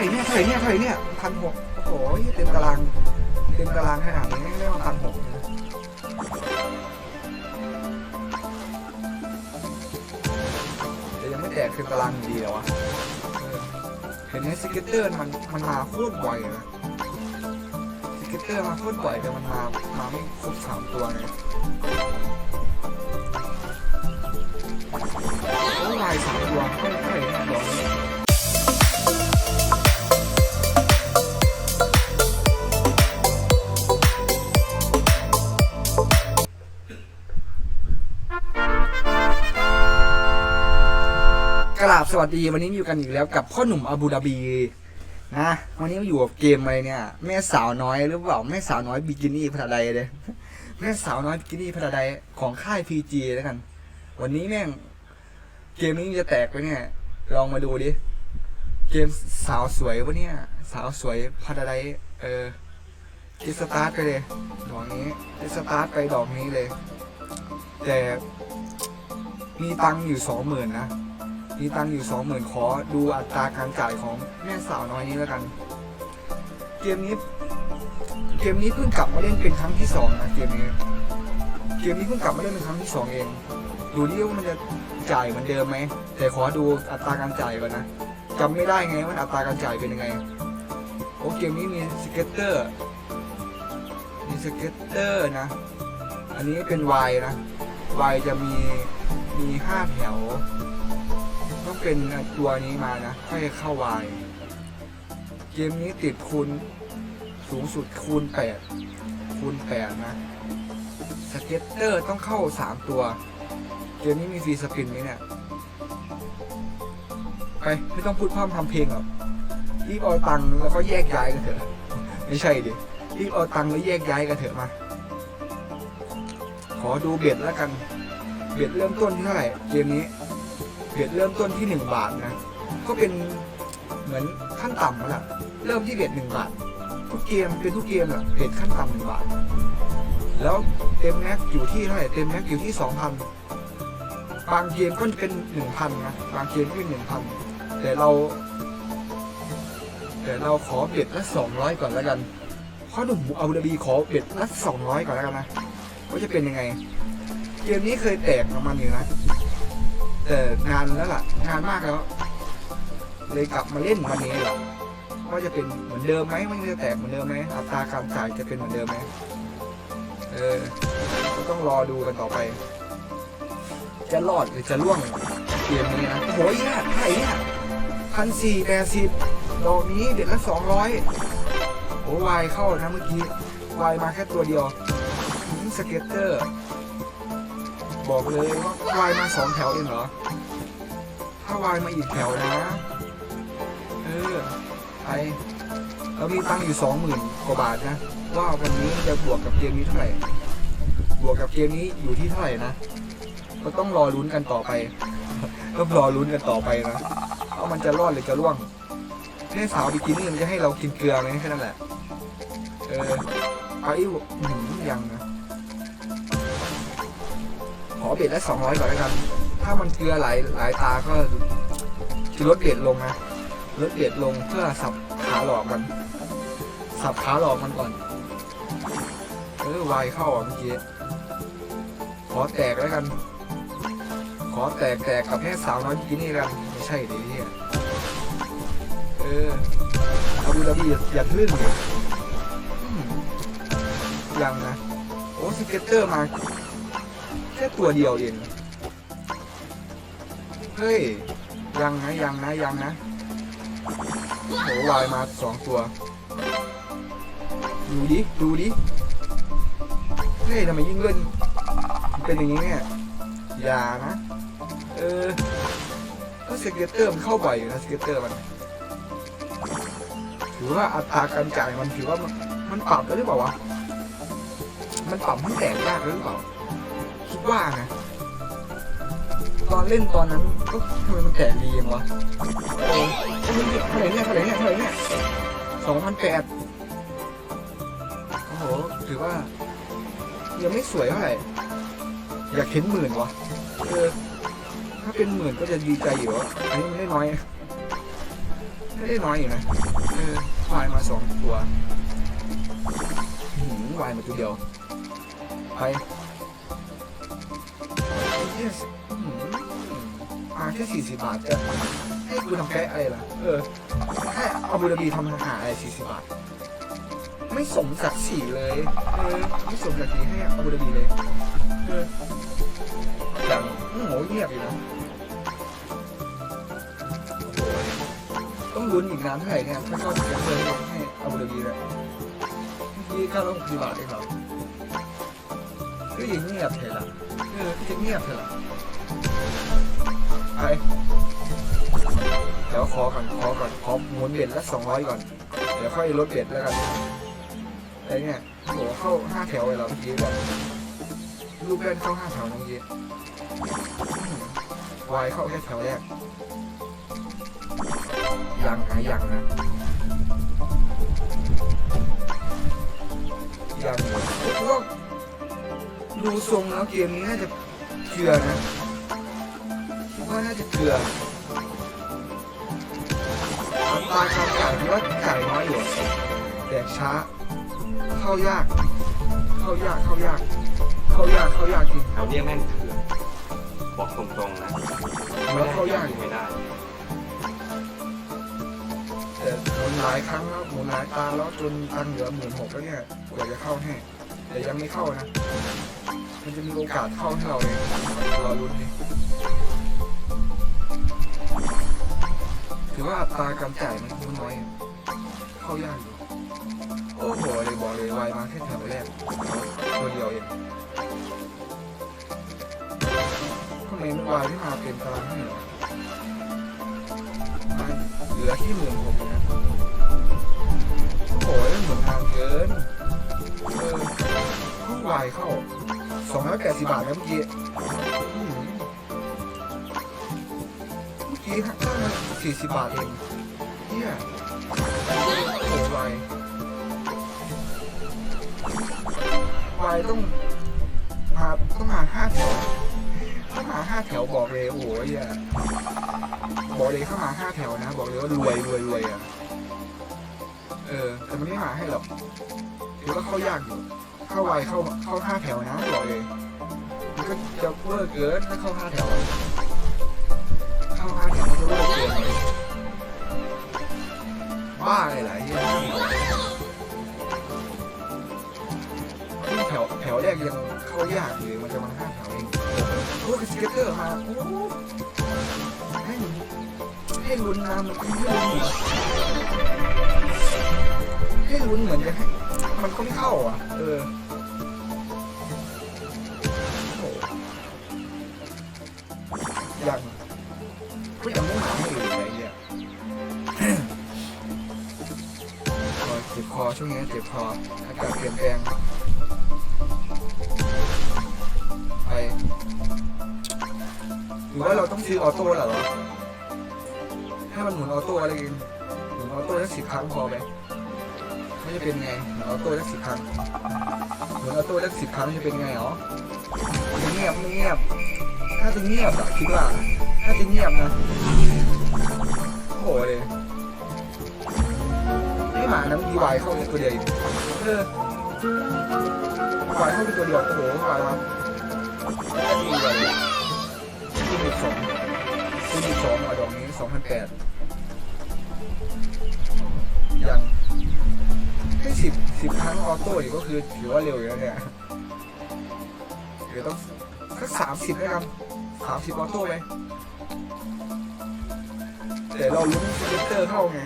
ร่เนี่ยเท่าไหร่เนี่ยเท่าไหร่เนี่ยพันหกโอ้โหเต็มตารางเต็มตารางขนาดนี้ไม่ได้มาพันหกแต่ยังไม่แตกเต็มตารางดีเหรอวะเออเห็นไหมสเก็ตเตอร์มันมันมาโคตรบ่อยนะสเก็ตเตอร์มาโคตรบ่อยแต่มันมามาไม่ครบสามตัวไงโอ้ลายสามตัว ราบสวัสดีวันนี้อยู่กันอีกแล้วกับพ่อหนุ่มอาบูดาบีนะวันนี้อยู่กับเกมอะไรเนี่ย แม่สาวน้อยหรือเปล่าแม่สาวน้อยบิกินี่พัทไดเลยแม่สาวน้อยบิกินี่พัทไดของค่ายพีจีแล้วกัน วันนี้แม่งเกมนี้จะแตกไปเนี่ย ลองมาดูดิเกมสาวสวยวะเนี่ยสาวสวยพัทไดเออคิดสตาร์ทไปเลยดอกนี้คิดสตาร์ทไปดอกนี้เลย แต่มีตังค์อยู่สองหมื่นนะ มีตังค์อยู่สองหมื่นขอดูอัตราการจ่ายของแม่สาวน้อยนี้แล้วกัน เกมนี้ เกมนี้เพิ่งกลับมาเล่นเป็นครั้งที่สองนะเกมนี้ เกมนี้เพิ่งกลับมาเล่นเป็นครั้งที่สองเอง ดูดิว่ามันจะจ่ายเหมือนเดิมไหม แต่ขอดูอัตราการจ่ายก่อนนะจำไม่ได้ไงว่าอัตราการจ่ายเป็นยังไง โอ้เกมนี้มีสเก็ตเตอร์ มีสเก็ตเตอร์นะ อันนี้เป็นวายนะวายจะมีมีห้าแถว เป็นตัวนี้มานะค่อยเข้าวาย เกมนี้ติดคูณสูงสุดคูณแปดคูณแปดนะสเก็ตเตอร์ต้องเข้าสามตัว เกมนี้มีฟรีสปินไหมเนี่ย ไป ไม่ต้องพูดพร่ำทำเพลงหรอกรีบเอาตังค์แล้วก็แยกย้ายกันเถอะ ไม่ใช่ดิรีบเอาตังค์แล้วแยกย้ายกันเถอะมา ขอดูเบ็ดแล้วกัน เบ็ดเริ่มต้นที่เท่าไหร่เกมนี้ เบ็ดเริ่มต้นที่หนึ่งบาทนะ ก็เป็นเหมือนขั้นต่ำแล้วล่ะเริ่มที่เบ็ดหนึ่งบาท ทุกเกมเป็นทุกเกมอะเบ็ดขั้นต่ำหนึ่งบาท แล้วเต็มแม็กอยู่ที่เท่าไหร่เต็มแม็กอยู่ที่สองพันบางเกมก็เป็นหนึ่งพันนะบางเกมก็เป็นหนึ่งพันแต่เรา แต่เราขอเบ็ดละสองร้อยก่อนแล้วกันข้อหนุ่มอาบูดาบีขอเบ็ดละสองร้อยก่อนแล้วกันนะว่าจะเป็นยังไง เกมนี้เคยแตกประมาณอยู่นะ แต่นานแล้วล่ะนานมากแล้ว เลยกลับมาเล่นวันนี้แหละว่าจะเป็นเหมือนเดิมไหมมันจะแตกเหมือนเดิมไหมอัตราการจ่ายจะเป็นเหมือนเดิมไหมเออก็ต้องรอดูกันต่อไป จะรอดหรือจะล่วงเกมนี้นะโอ้โหเนี่ยไถ่เนี่ยพันสี่แปดสิบดอกนี้เด็ดละสองร้อยโอ้วายเข้านะเมื่อกี้วายมาแค่ตัวเดียวสเก็ตเตอร์ บอกเลยว่าวายมาสองแถวเองเหรอ ถ้าวายมาอีกแถวนะ เออไปเรามีตังค์อยู่สองหมื่นกว่าบาทนะ ว่าวันนี้จะบวกกับเกมนี้เท่าไหร่ บวกกับเกมนี้อยู่ที่เท่าไหร่นะ ก็ต้องรอลุ้นกันต่อไปต้องรอลุ้นกันต่อไปนะว่ามันจะรอดหรือจะร่วงแม่สาวบิกินี่มันจะให้เรากินเกลือไหมแค่นั้นแหละ เออไปอืมยังนะ อเบ็ดละสองร้อยก่อนแล้วกัน ถ้ามันเกลือหลายหลายตาก็จะลดเบ็ดลงนะลดเบ็ดลงเพื่อสับขาหลอกมัน สับขาหลอกมันก่อนเออวายเข้าอะเมื่อกี้ขอแตกแล้วกัน ขอแตกแตกกับแม่สาวน้อยกินนี่กันไม่ใช่ดิเนี่ยเอออาบูดาบีอย่าทึ่งเลยยังนะ โอ้สเก็ตเตอร์มา ค่ตัวเดียวเอง เฮ้ย ยังนะยังนะยังนะโหวายมาสองตัว ดูดิ ดูดิ เฮ้ยทำไมยิ่งเล่นเป็นอย่างนี้เนี่ยอย่านะ เออก็สเก็ตเตอร์มันเข้าบ่อยอยู่นะสเก็ตเตอร์มันถือว่าอัตราการจ่ายมันถือว่ามันมันปรับแล้วหรือเปล่าวะ มันปรับให้แตกยากหรือเปล่า คิดว่านะตอนเล่นตอนนั้นก็ทำไมมันแตกดียังวะเออเท่าไหร่เนี่ยเท่าไหร่เนี่ยเท่าไหร่เนี่ยสองพันแปดโอ้โหถือว่า ยังไม่สวยเท่าไหร่อยากเห็นหมื่นวะเออถ้าเป็นหมื่นก็จะดีใจอยู่วะอันนี้มันได้น้อยไไม่ได้น้อยอยู่นะเออวายมาสองตัวหืมวายมาตัวเดียวไป เยสหืมมาแค่สี่สิบบาทแต่ให้กูทำแค่อะไรล่ะ เออให้อาบูดาบีทำอาหารอะไรสี่สิบบาท ไม่สมศักดิ์ศรีเลย เออ ไม่สมศักดิ์ศรีให้อาบูดาบีเลย เอออย่างโอ้โหเงียบอยู่นะต้องลุ้นอีกนานเท่าไหร่เนี่ยถ้าเข้าถึงเงินให้อาบูดาบีเลยเมื่อกี้เก้าร้อยหกสิบบาทเองครับ ก็ยังเงียบเถอะล่ะเออก็จะเงียบเถอะล่ะไปเดี๋ยวขอก่อนขอก่อนขอหมุนเบ็ดละสองร้อยก่อน เดี๋ยวค่อยลดเบ็ดแล้วกันไอ้เนี่ยโหเข้าห้าแถวเลยเราเมื่อกี้แบบลูกเล่นเข้าห้าแถวเมื่อกี้วายเข้าแค่แถวแรกยังหายังนะยังผมว่า ดูทรงแล้วเกมนี้น่าจะเกลือนะผมว่าน่าจะเกลืออัตาการจ่ายผมว่าจ่ายน้อยอยู่แต่ช้า เข้ายาก เข้ายากเข้ายาก เข้ายากเข้ายากจริงเราเรียกแม่นเถื่อนบอกตรงๆนะแล้วเข้ายากไม่ได้แต่หมุนหลายครั้งแล้วหมุนหลายตาแล้วจนตังค์เหลือหมื่นหกแล้วเนี่ยกว่าจะเข้าให้แต่ยังไม่เข้านะ มันจะมีโอกาสเข้าให้เราเองรอรุ้นดิถือว่าอัตราการจ่ายมันมันน้อยเข้ายากอยู่โอ้โหเลยบอกเลยวายมาแค่แถวแรกตัวเดียวเองทำไมมันวายที่มาเป็นตารางให้เหรอมันเหลือที่หมื่นหกนะโอ้โหเหมือนทางเกินเออวายเข้า สองร้อยแปดสิบบาทนะเมื่อกี้เมื่อกี้หักค่ามาสี่สิบบาทเองเนี่ยโอ้วายวต้องมาต้องมาห้าแถวถ้ามาห้าแถวบอกเลยโอ้โหเลยบอกเลยเข้ามาห้าแถวนะ บอกเลยว่ารวยรวยรวยอะเออแต่มันไม่มาให้หรอกถือว่าเข้ายากอยู่ เข้าไวเข้าเข้าห้าแถวนะบอกเลยมันก็จะเวอร์เกินถ้าเข้าห้าแถว เข้าห้าแถวมันจะเวอร์เกินเลยบ้าอะไรหลายอย่างนี่แถวแถวแรกยังเข้ายากเลยมันจะมาห้าแถวเองโอ้ยสเก็ตเตอร์มาโอ้ให้ให้ลุ้นนะมันให้ลุ้นเหรอให้ลุ้นเหมือนจะให้ มันก็ไม่เข้าอะ เออโอ้ยังก็ยังไม่มาให้เลยอะไรเงี้ยคอเจ็บคอช่วงนี้เจ็บคออากาศเปลี่ยนแปลงไปหรือว่าเราต้องซื้อออโต้เหรอให้มันหมุนออโต้อะไรกันหมุนออโต้สักสิบครั้งพอไหม จะเป็นไงเอนออโต้สักสิบครั้งเหมือนออโต้สักสิบครั้งจะเป็นไงหรอเงียบไม่เงียบถ้าจะเงียบอะคิดว่าถ้าจะเงียบนะโอ้โหเลยไม่หมาน้ำดีวายเข้าแค่ตัวเดียวเออวายเข้าแค่ตัวเดียวโอ้โหวายวะแค่ดีเลยคูณอีสองคูณอีสองอะดอกนี้สองพันแปดยัง ให้สิบสิบครั้งออโต้อีกก็คือถือว่าเร็วอยู่แล้วเนี่ยเดี๋ยวต้องสักสามสิบนะครับสามสิบออโต้ไปแต่เราลุ้นสเก็ตเตอร์เข้าไง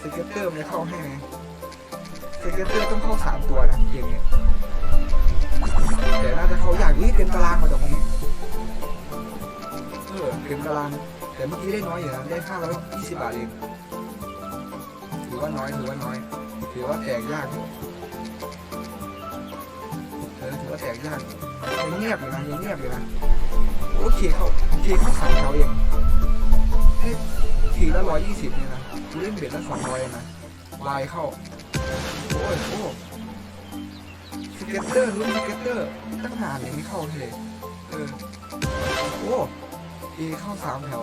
สเก็ตเตอร์ไมันจะเข้าให้ไงสเก็ตเตอร์ต้องเข้าสามตัวนะเกมเนี้ยแต่น่าจะเข้ายากนี่เป็นตารางมาตรงนี้เออเป็นตารางแต่เมื่อกี้ได้น้อยอยู่นะได้ห้าร้อยยี่สิบบาทเองถือว่าน้อยถือว่าน้อย ถือว่าแตกยากอยู่เออถือว่าแตกยากยังเงียบอยู่นะยังเงียบอยู่นะโอเคเขาเคเขาสามแถวเองให้ทีละร้อยยี่สิบเนี่ยนะกูเล่นเบ็ดละสองร้อยนะลายเข้าโอ้ยโอ้สเก็ตเตอร์รุ่นสเก็ตเตอร์ตั้งนานยังไม่เข้าเลยเออโอ้เอเข้าสามแถว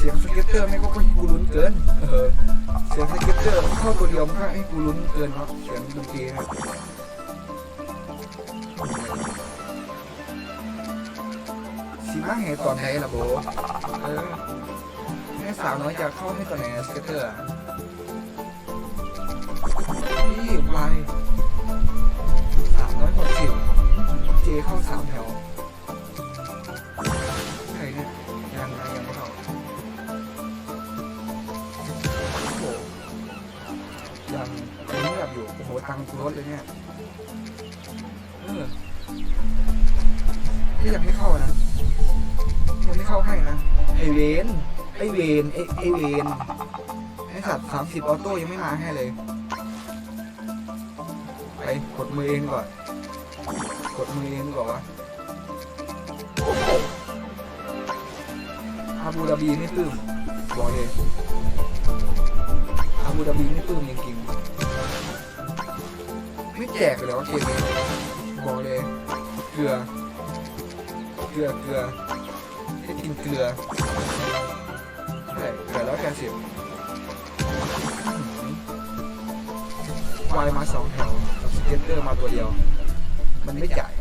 เสียงสเก็ตเตอร์ไม่งก็ให้กูลุ้นเกิน เออ เสียงสเก็ตเตอร์เข้าตัวเดียวมันก็ให้กูลุ้นเกินเนาะเสียงดนตรีนะสีมาแห่ตอนไหนล่ะโบเออแม่สาวน้อยจะเข้าให้ตอนไหนสเก็ตเตอร์นี่ไวสามร้อยหกสิบเจเข้าสามแถว ตังค์กูลดเลยเนี่ยเออที่ยังไม่เข้านะยังไม่เข้าให้นะไอเวนไอเวนไอไอเวนไอสัตว์สามสิบออโต้ยังไม่มาให้เลย ไปกดมือเองดีกว่อน กดมือเองดีกว่าวะอาบูดาบีไม่ปลื้มบอกเลยอาบูดาบีไม่ปลื้มจริงๆ ไม่แจกเลยว่าเกมนี้บอกเลย เกลือ เกลือ เกลือให้กินเกลือใช่เกลือแล้วแคลเซียมวายมาสองแถวกับสเก็ตเตอร์มาตัวเดียว มันไม่จ่าย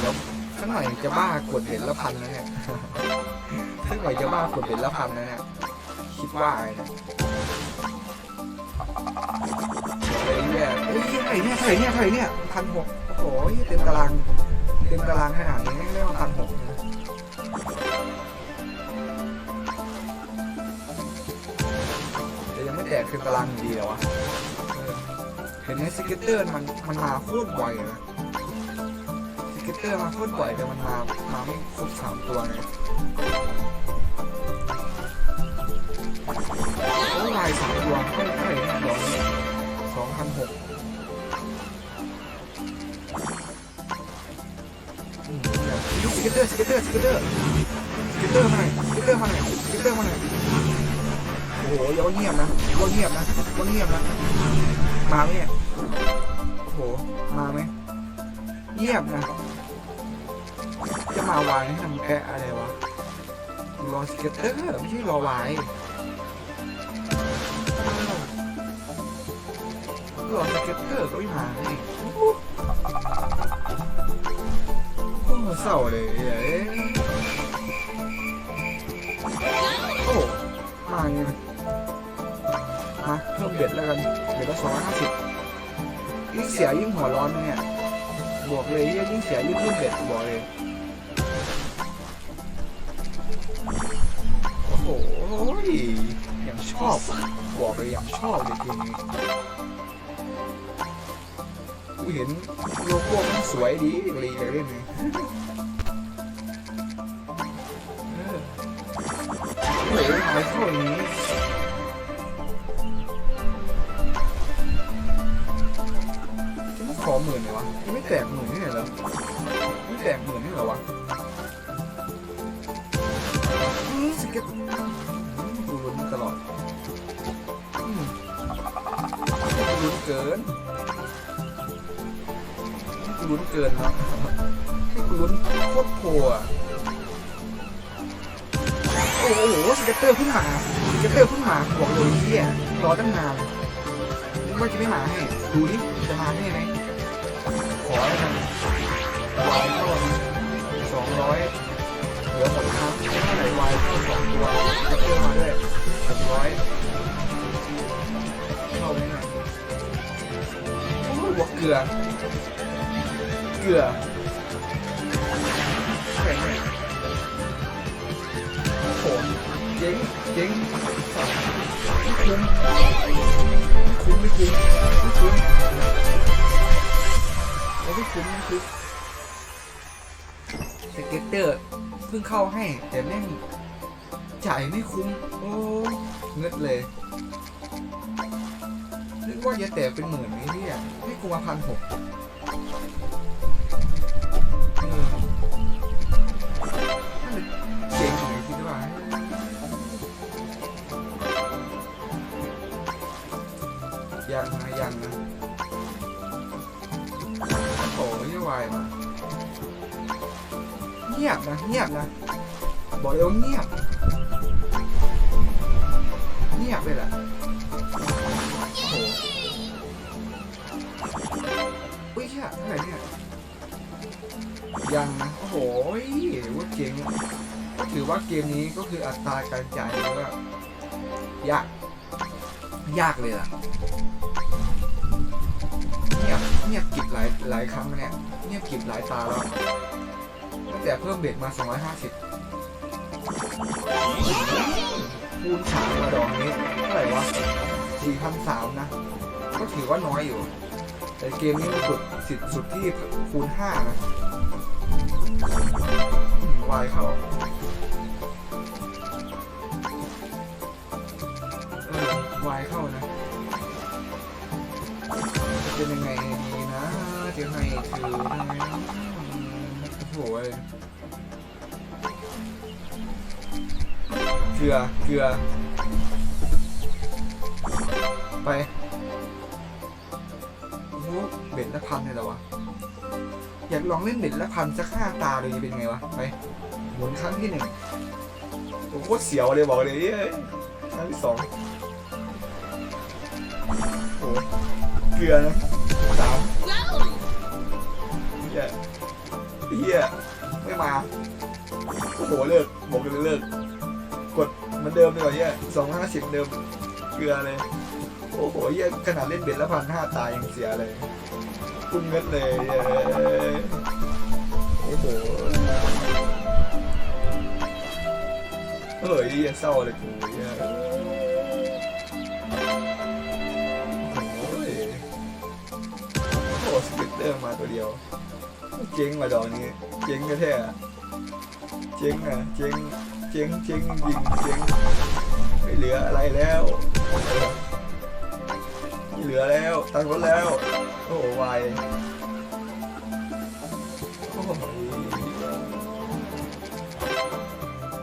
แล้วสักหน่อยจะบ้ากดเหรียญละพันแล้วเนี่ยสักหน่อยจะบ้ากดเหรียญละพันแล้วเนี่ยคิดว่าไอ้เนี่ย เฮ้เนี่ยเฮ้ยเท่าไหร่เนี่ยเท่าไหร่เนี่ยเท่าไหร่เนี่ยพันหกโอ้โหเต็มตารางเต็มตารางขนาดนี้ไม่ได้ว่าพันหกนะแต่ยังไม่แตกเต็มตารางดีแล้วะเห็นไหมสเก็ตเตอร์มันมันมาโคตรบ่อยเลยนะสเก็ตเตอร์มาโคตรบ่อยแต่มันมามาไม่ครบสามตัวไง สามดวงไม่ไม่ดอกสองพันหกสเก็ตเตอร์สเก็ตเตอร์สเก็ตเตอร์สเก็ตเตอร์มาหน่อยสเก็ตเตอร์มาหน่อยสเก็ตเตอร์มาหน่อยโอ้โหอย่าเงียบนะอย่าเงียบนะว่าเงียบนะมาไหมเนี่ยโอ้โหมาไหมเงียบนะจะมาวายให้ทำแกะอะไรวะรอสเก็ตเตอร์ไม่ใช่รอวาย ลอดสเก็ตเตอร์ก็ไม่มาให้โอ้โหเศร้าเลยเอ้ยโอ้มาไงมาเพิ่มเบ็ดแล้วกันเบ็ดละสองร้อยห้าสิบยิ่งเสียยิ่งหัวร้อนนะเนี่ยบอกเลยยิ่งเสียยิ่งเพิ่มเบ็ดบอกเลยโอ้โหอย่างชอบบอกเลยอย่างชอบเลยเกูเห็นโลโก้มันสวยดีเลยอยากเล่นเลยเออเฮ้ยทำไมเข้าอย่างนี้จะมาขอหมื่นเลยวะไม่แตกหมื่นนี่เหรอไม่แตกหมื่นนี่เหรอวะอืมสเก็ตกูลุ้นตลอดอืมกูลุ้นเกิน ลุ้นเกินนะให้กูลุ้นโคตรโผล่อะโอ้โหสเก็ตเตอร์เพิ่งมาสเก็ตเตอร์เพิ่งมาบอกเลยเฮียรอตั้งนานว่าจะไม่มาให้ดูดิจะมาให้ไหมขอแล้วกันวายเข้าสองร้อยเหลือหมดครับเท่าไหร่วายเข้าสองตัวสเก็ตเตอร์มาด้วยหกร้อยเข้าไหมเนี่ยโอ้ยบวกเกลือ เกลือแข็งเลยโอ้โหเจ๊งเจ๊งไม่คุ้มคุ้มไม่คุ้มไม่คุ้มไม่คุ้มไม่คุ้มสเก็ตเตอร์เพิ่งเข้าให้ แต่แม่งจ่ายไม่คุ้ม โอ้เงึดเลยนึกว่าจะแต่เป็นหมื่นนี้เนี่ยให้กูมาพันหก ยังนะยังนะโอ้ยยวายมาเงียบนะเงียบนะบอกเลยว่าเงียบเงียบเลยแหละโอ้โหอุ้ยเชี่ยเท่าไรเนี่ยยังนะโอ้โหว่าเจ๋งก็ถือว่าเกมนี้ก็คืออัตราการจ่ายก็ยากยากเลยล่ะ เงียบเงียบกิบหลายหลายครั้งเนี่ยเงียบกิบหลายตาแล้วตั้งแต่เพิ่มเบ็ดมา 250คูณสามมาดอกนี้เท่าไหร่วะ4,003นะ ก็ถือว่าน้อยอยู่ แต่เกมนี้มันสุดสิดสุดที่คูณ5นะวายเข้าเออวายเข้านะจะเป็นยังไง จะให้ถือโอ้ยเกลือเกลือ ไปโอ้โหเบ็ดละพันเลยเหรอวะ อยากลองเล่นเบ็ดละพันสักห้าตาเลยจะเป็นไงวะ ไปหมุนครั้งที่หนึ่งโอ้โหโคตรเสียวเลยบอกเลยครั้งที่สองโอ้เกลือนะ ฮียไม่มาโอ้โหเลิกบอกเลยเลิกกดเหมือนเดิมเลยว่ะเฮียสองห้าสิบเดิมเกลือเลย โอ้โหเฮียขนาดเล่นเบ็ดละพันห้าตายยังเสียเลยกุ้งเงินเลยโอ้โหเฮ้ยเหี้ยเศร้าเลยกูเฮียโอ้โอ้สปิตเตอร์มาตัวเดียว เจ๊งมาดอกนี้ เจ๊งแท้เจ๊งอะเจ๊งเจ๊งเจ๊งจริงเจ๊งไม่เหลืออะไรแล้วไม่เหลือแล้วตังค์ลดแล้ว โอ้โหวายโอ้โห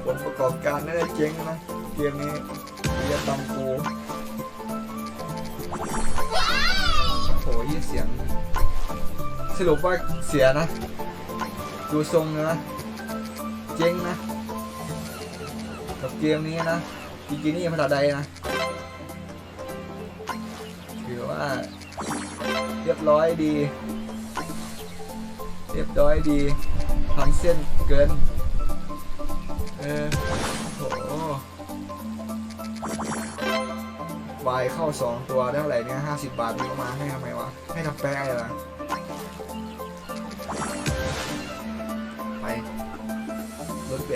ผลประกอบการไม่ได้เจ๊งนะเกมนี้เรียตำกูโอ้โหยี่เสียง สรุปว่าเสียนะ ดูทรงนะ เจ๊งนะ กับเกมนี้นะบิกินี่พาราไดนะ ถือว่า เรียบร้อยดี เรียบร้อยดีทำเส้นเกิน เออโหวายเข้าสองตัวได้เท่าไหร่เนี่ยห้าสิบบาทมีมาให้ทำไมวะ ให้ทำแป้งอะไรล่ะ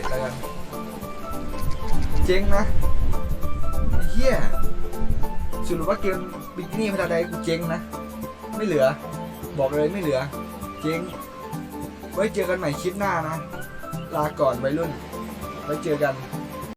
แล้วกันเจ๊งนะเฮียสรุปว่าเกมบิกินี่พัทยากูเจ๊งนะ ไม่เหลือ บอกเลยไม่เหลือ เจ๊ง ไว้เจอกันใหม่คลิปหน้านะ ลาก่อนวัยรุ่น ไว้เจอกัน